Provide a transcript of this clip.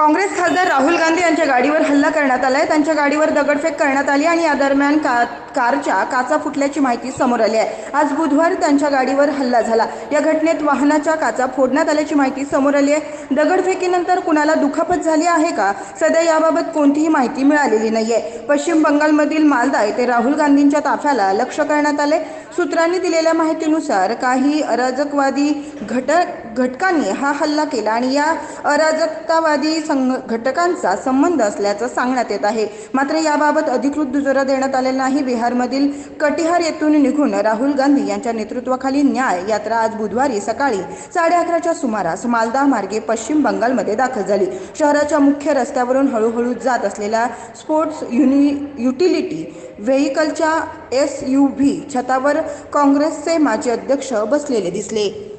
काँग्रेस खासदार राहुल गांधी यांच्या गाडीवर हल्ला करण्यात आलाय. त्यांच्या गाडीवर दगडफेक करण्यात आली आणि या दरम्यान का कारच्या काचा फुटल्याची माहिती समोर आली आहे. आज बुधवार त्यांच्या गाडीवर हल्ला झाला. या घटनेत वाहनाच्या काचा फोडण्यात आल्याची माहिती समोर आली आहे. दगडफेकीनंतर कुणाला दुखापत झाली आहे का? सध्या याबाबत कोणतीही माहिती मिळालेली नाहीये. पश्चिम बंगालमधील मालदा येथे राहुल गांधींच्या ताफ्याला लक्ष करण्यात आले. सूत्रांनी दिलेल्या माहितीनुसार काही अराजकवादी घट घटकांनी हा हल्ला केला आणि या अराजकतावादी संघ घटकांचा संबंध असल्याचं सांगण्यात येत आहे. मात्र याबाबत अधिकृत दुजोरा देण्यात आलेला नाही. बिहारमधील कटिहार येथून निघून राहुल गांधी यांच्या नेतृत्वाखाली न्याय यात्रा आज बुधवारी सकाळी साडे अकराच्या सुमारास मालदा मार्गे पश्चिम बंगालमध्ये दाखल झाली. शहराच्या मुख्य रस्त्यावरून हळूहळू जात असलेल्या स्पोर्ट्स युनि युटिलिटी व्हेकलच्या एस यू व्ही छतावर काँग्रेसचे माजी अध्यक्ष बसलेले दिसले.